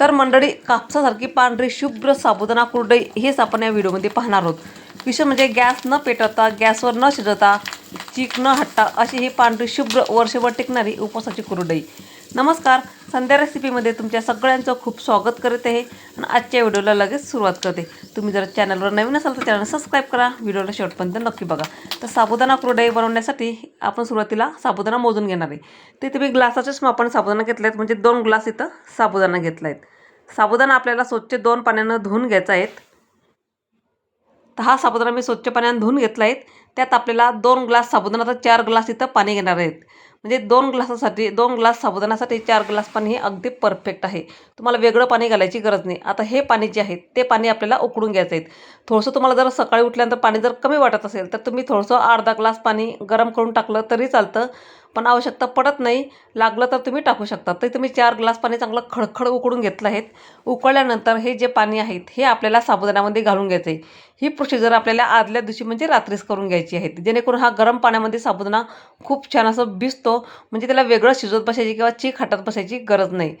तर मंडळी कापसासारखी पांढरी शुभ्र साबुदाणा कुरडई हेच आपण या व्हिडिओमध्ये पाहणार आहोत. विषय म्हणजे गॅस न पेटवता गॅसवर न शिजवता चीक न हटता अशी ही पांढरी शुभ्र वर्षभर टिकणारी उपवासाची कुरडई. नमस्कार संध्या रेसिपीमध्ये तुमच्या सगळ्यांचं खूप स्वागत करत आहे आणि आजच्या व्हिडिओला लगेच सुरुवात करते. तुम्ही जर चॅनलवर नवीन असाल तर चॅनल सबस्क्राईब करा व्हिडिओला शेवटपर्यंत नक्की बघा. तर साबुदाणा कुरडई बनवण्यासाठी आपण सुरुवातीला साबुदाणा मोजून घेणार आहे. ते तुम्ही ग्लासाचेच आपण साबुदाणा घेतला आहेत म्हणजे दोन ग्लास इथं साबुदाणा घेतला आहेत साबुदाणा आपल्याला स्वच्छ दोन पाण्यानं धुवून घ्यायचा आहेत तर हा साबुदाणा मी स्वच्छ पाण्याने धुवून घेतला आहे. त्यात आपल्याला दोन ग्लास साबुदाणा चार ग्लास इथं पाणी घेणार आहेत. म्हणजे दोन ग्लासासाठी दोन ग्लास साबुदाण्यासाठी चार ग्लास पाणी हे अगदी परफेक्ट आहे. तुम्हाला वेगळं पाणी घालायची गरज नाही. आता हे पाणी जे आहे ते पाणी आपल्याला उकळून घ्यायचं आहे. थोडंसं तुम्हाला जर सकाळी उठल्यानंतर पाणी जर कमी वाटत असेल तर तुम्ही थोडंसं अर्धा ग्लास पाणी गरम करून टाकलं तरी चालतं. पण आवश्यकता पडत नाही. लागलं तर तुम्ही टाकू शकता. ते तुम्ही चार ग्लास पाणी चांगलं खडखड उकळून घेतलं आहेत. उकळल्यानंतर हे जे पाणी आहेत हे आपल्याला साबुदाण्यामध्ये घालून घ्यायचं आहे ही प्रोसिजर आपल्याला आदल्या दिवशी म्हणजे रात्रीच करून घ्यायची आहे. जेणेकरून हा गरम पाण्यामध्ये साबुदाणा खूप छान असं भिजतो. म्हणजे त्याला वेगळं शिजवत बसायची किंवा चीक हाटत बसायची गरज नाही.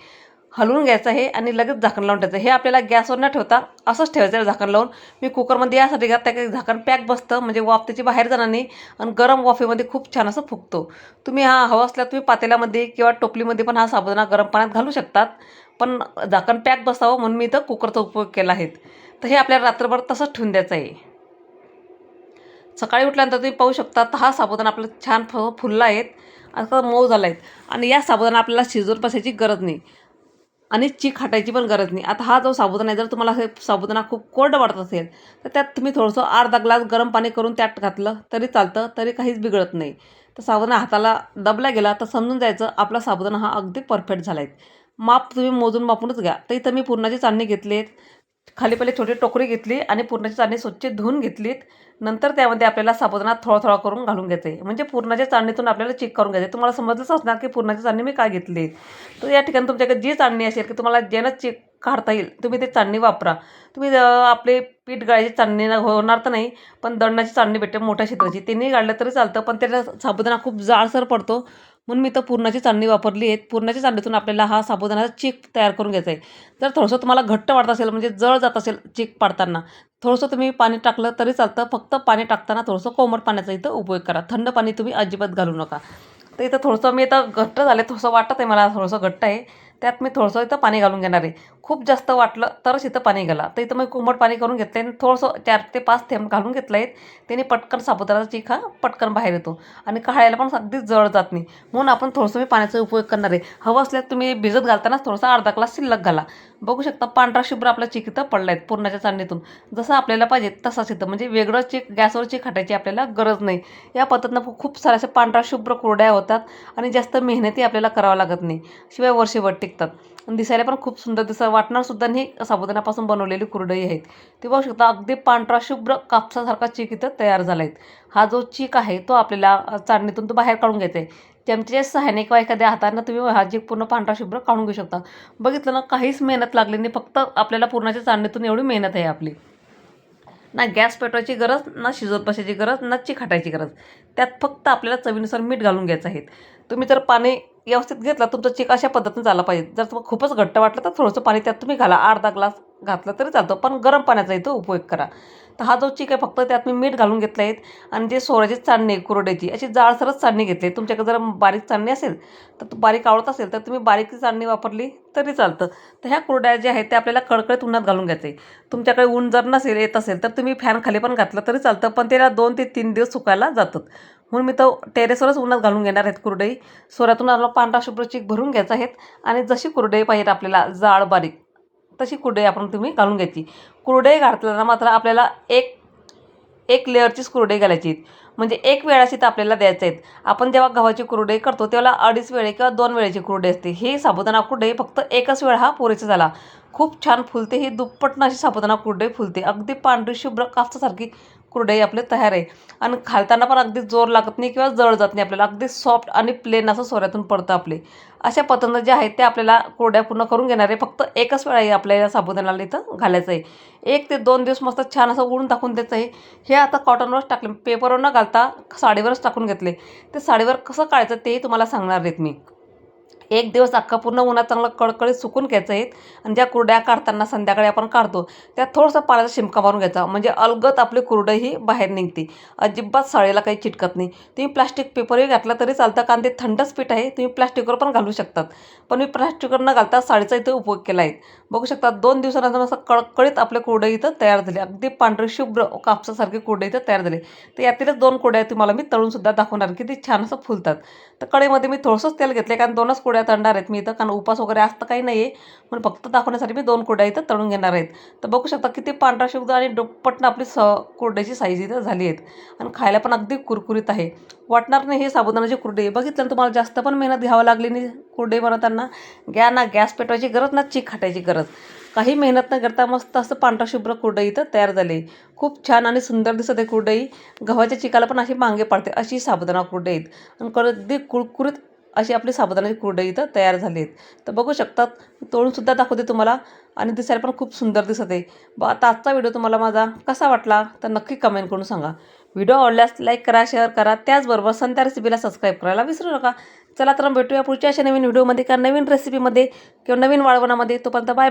हलवून घ्यायचं आहे आणि लगेच झाकण लावून ठेवायचं हे आपल्याला गॅसवर न ठेवता असंच ठेवायचं आहे झाकण लावून. मी कुकरमध्ये यासाठी घातलं की झाकण पॅक बसतं म्हणजे वाफ त्याची बाहेर जाणार नाही आणि गरम वाफेमध्ये खूप छान असं फुगतो. तुम्ही हा हवा असल्या तुम्ही पातेल्यामध्ये किंवा टोपलीमध्ये पण हा साबुदाणा गरम पाण्यात घालू शकतात पण झाकण पॅक बसावं म्हणून मी इथं कुकरचा उपयोग केला आहे. तर हे आपल्याला रात्रभर तसंच ठेवून द्यायचं आहे. सकाळी उठल्यानंतर तुम्ही पाहू शकता तर हा साबुदाणा आपला छान फ फुलला आहेत आता मऊ झाला आहेत. आणि या साबुदाणा आपल्याला शिजवून बसायची गरज नाही. आणि चीक खाटायची पण गरज नाही. आता हा जो साबुदाणा आहे जर तुम्हाला हे साबुदाणा खूप कोरड वाटत असेल तर त्यात तुम्ही थोडंसं अर्धा ग्लास गरम पाणी करून त्यात घातलं तरी चालतं तरी काहीच बिघडत नाही. तर साबुदाणा हाताला दबला गेला तर समजून जायचं आपला साबुदाणा हा अगदी परफेक्ट झाला आहे माप तुम्ही मोजून मापूनच घ्या. तर इथं मी पुरणाची चाळणी घेतली आहेत खाली पहिले छोटी टोकरी घेतली आणि पुरणाची चाळणी स्वच्छ धुवून घेतलीत. नंतर त्यामध्ये आपल्याला साबुदाणा थोडा थोडा करून घालून घ्यायचं आहे म्हणजे पूर्णाच्या चाळणीतून आपल्याला चेक करून घ्यायचं. आहे तुम्हाला समजलंच असणार की पूर्णाची चाळणी मी काय घेतली. तर या ठिकाणी तुमच्याकडे जी चाळणी असेल की तुम्हाला ज्यानं चेक काढता येईल तुम्ही ते चाळणी वापरा. तुम्ही आपले पीठ गाळायची चाळणी होणार तर नाही पण दळणाची चाळणी भेटते मोठ्या क्षेत्राची. त्यांनी गाळलं तरी चालतं पण त्याला साबुदाणा खूप जाडसर पडतो. म्हणून मी तर पूर्णाची चाळणी वापरली आहे. पूर्णाच्या चाळणीतून आपल्याला हा साबुदाण्याचा चीक तयार करून घ्यायचा आहे. जर थोडंसं तुम्हाला घट्ट वाटत असेल म्हणजे जळ जात असेल चीक पाडताना थोडंसं तुम्ही पाणी टाकलं तरी चालतं. फक्त पाणी टाकताना थोडंसं कोमट पाण्याचा इथं उपयोग करा. थंड पाणी तुम्ही अजिबात घालू नका. तर इथं थोडंसं मी इथं घट्ट झालं थोडंसं वाटत आहे मला थोडंसं घट्ट आहे. त्यात मी थोडंसं इथं पाणी घालून घेणार आहे. खूप जास्त वाटलं तरच इथं पाणी घाला. तर इथं मी कोमट पाणी करून घेतलं आहे थोडंसं चार ते पाच थेंब घालून घेतलं आहेत त्याने पटकन साबुदाणाचा चीक हा पटकन बाहेर येतो. आणि काढायला पण अगदीच जळ जात नाही. म्हणून आपण थोडंसं मी पाण्याचा उपयोग करणार आहे. हवं असल्यास तुम्ही भिजत घालतानाच थोडासा अर्धा ग्लास शिल्लक घाला. बघू शकता पांढरा शुभ्र आपला चिक इथं पडला आहेत पूर्णाच्या चाळणीतून जसं आपल्याला पाहिजे तसाच इथं. म्हणजे वेगळं चिक गॅसवर चिक खाटायची आपल्याला गरज नाही. या पद्धतीनं खूप साऱ्या अशा पांढरा शुभ्र कुरड्या होतात आणि जास्त मेहनती आपल्याला करावं लागत नाही. शिवाय वर्षभर टिकतात आणि दिसायला पण खूप सुंदर दिसा वाटणार सुद्धा ही साबुदाण्यापासून बनवलेली कुरडई आहेत. ते बघू शकता अगदी पांढरा शुभ्र कापसासारखा चीक इथं तयार झाला आहे हा जो चीक आहे तो आपल्याला चाळणीतून तो बाहेर काढून घ्यायचा आहे चमच्याच्या सहाय्याने किंवा एखाद्या हातानं तुम्ही हा जे पूर्ण पांढरा शुभ्र काढून घेऊ शकता. बघितलं ना काहीच मेहनत लागली नाही. फक्त आपल्याला पूर्णाच्या चाळणीतून एवढी मेहनत आहे आपली. ना गॅस पेटवायची गरज ना शिजत बसायची गरज ना चिखाटायची गरज. त्यात फक्त आपल्याला चवीनुसार मीठ घालून घ्यायचं आहे. तुम्ही जर पाणी व्यवस्थित घेतला तुमचं चिक अशा पद्धतीने झाला पाहिजे. जर तुम्हाला खूपच घट्ट वाटलं तर थोडंसं पाणी त्यात तुम्ही घाला. अर्धा ग्लास घातलं तरी चालतं पण गरम पाण्याचा इथं उपयोग करा. तर हा जो चिक आहे फक्त त्यात मी मीठ घालून घेतलं आहे. आणि जे सोऱ्याची चाळणी कुरड्याची अशी जाळसरच चाळणी घेतली आहे. तुमच्याकडे जर बारीक चाळणी असेल तर बारीक आवडत असेल तर तुम्ही बारीक चाळणी वापरली तरी चालतं. तर ह्या कुरड्या ज्या आहेत त्या आपल्याला कडकडीत उन्हात घालून घ्यायचं. आहे तुमच्याकडे ऊन जर नसेल येत असेल तर तुम्ही फॅन खाली पण घातलं तरी चालतं पण त्याला दोन ते तीन दिवस सुकायला जातात म्हणून मी तो टेरेसवरच उन्हात घालून घेणार आहेत कुरडई. सोऱ्यातून आपला पांढरा शुभ्र चीक भरून घ्यायचा आहेत आणि जशी कुरडई पाहिजे आपल्याला जाड बारीक तशी कुरडई आपण तुम्ही घालून घ्यायची. कुरडई घातल्यानं मात्र आपल्याला एक एक लेअरचीच कुरडई घालायची म्हणजे एक वेळाची तर आपल्याला द्यायचं आहेत. आपण जेव्हा गव्हाची कुरडई करतो तेव्हा अडीच वेळे किंवा दोन वेळेची कुरडई असते. ही साबुदाणा कुरडई फक्त एकच वेळ हा पुरेसा झाला. खूप छान फुलते ही दुप्पटनं अशी साबुदाणा कुरडई फुलते. अगदी पांढरी शुभ्र कापसासारखी कुरडई आपले तयार आहे. आणि खालताना पण अगदी जोर लागत नाही किंवा जळ जात नाही आपल्याला. अगदी सॉफ्ट आणि प्लेन असं सोऱ्यातून पडतं आपले. अशा पतंग जे आहेत ते आपल्याला कुरड्या पूर्ण करून घेणार. आहे फक्त एकच वेळा आहे आपल्याला साबुदाणाला इथं घालायचं आहे. एक ते दोन दिवस मस्त छान असं उडून टाकून द्यायचं आहे. हे आता कॉटनवरच टाकले. पेपरवर न घालता साडीवरच टाकून घेतले. ते साडीवर कसं काढायचं तेही तुम्हाला सांगणार आहेत मी. एक दिवस अख्खा पूर्ण उन्हात चांगलं कडकडीत सुकून घ्यायचं आहेत आणि ज्या कुरड्या काढताना संध्याकाळी आपण काढतो त्यात थोडंसं पाण्याचा शिमका मारून घ्यायचा. म्हणजे अलगत आपली कुरडं ही बाहेर निघते. अजिबात साळीला काही चिटकत नाही. तुम्ही प्लास्टिक पेपरही घातला तरी चालतं कारण ते थंडच पीठ आहे. तुम्ही प्लास्टिकवर पण घालू शकतात. पण मी प्लास्टिकवर न घालता साडीचा इथं उपयोग केला आहे. बघू शकता दोन दिवसानंतर असं कळकळीत आपले कुरडं इथं तयार झाले. अगदी पांढरी शुभ्र कापसासारखे कुरडे इथं तयार झाले. तर यातीलच दोन कुड्या तुम्हाला मी तळूनसुद्धा दाखवणार की ते छान असं फुलतात. तर कडेमध्ये मी थोडंसंच तेल घेतलं कारण दोनच कुड्या तळणार आहेत. मी इथं कारण उपास वगैरे असतं काही नाही आहे म्हणून फक्त दाखवण्यासाठी मी दोन कुरड्या इथं तळून घेणार आहेत. तर बघू शकता किती पांढरा शुद्ध आणि दुप्पटनं आपली स कुरड्याची साईज इथं झाली आहेत. आणि खायला पण अगदी कुरकुरीत आहे. वाटणार नाही हे साबुदाण्याची कुरडे बघितलं तुम्हाला जास्त पण मेहनत घ्यावं लागली नाही कुरडे बनवताना. घ्या ना गॅस पेटवायची गरज ना चीक खाटायची गरज. काही मेहनत न करता मस्त असं पांढरा शुभ्र कुरडई इथं तयार झाले खूप छान आणि सुंदर दिसत आहे कुरडई. गव्हाच्या चिकाला पण अशी मांगे पडते. अशी साबुदाणा कुरडई आहेत. आणि अगदी कुरकुरीत अशी आपली साबुदाण्याची कुरडई इथं तयार झाली आहेत. तर बघू शकतात तोडूनसुद्धा दाखवते तुम्हाला आणि दिसायला पण खूप सुंदर दिसत आहे. ब आता आजचा व्हिडिओ तुम्हाला माझा कसा वाटला तर नक्की कमेंट करून सांगा. व्हिडिओ आवडल्यास लाईक करा शेअर करा. त्याचबरोबर संत्या रेसिपीला सबस्क्राईब करायला विसरू नका. चला तर भेटूया पुढच्या अशा नवीन व्हिडिओमध्ये किंवा नवीन रेसिपीमध्ये किंवा नवीन वाळवणामध्ये. तोपर्यंत बाय बाय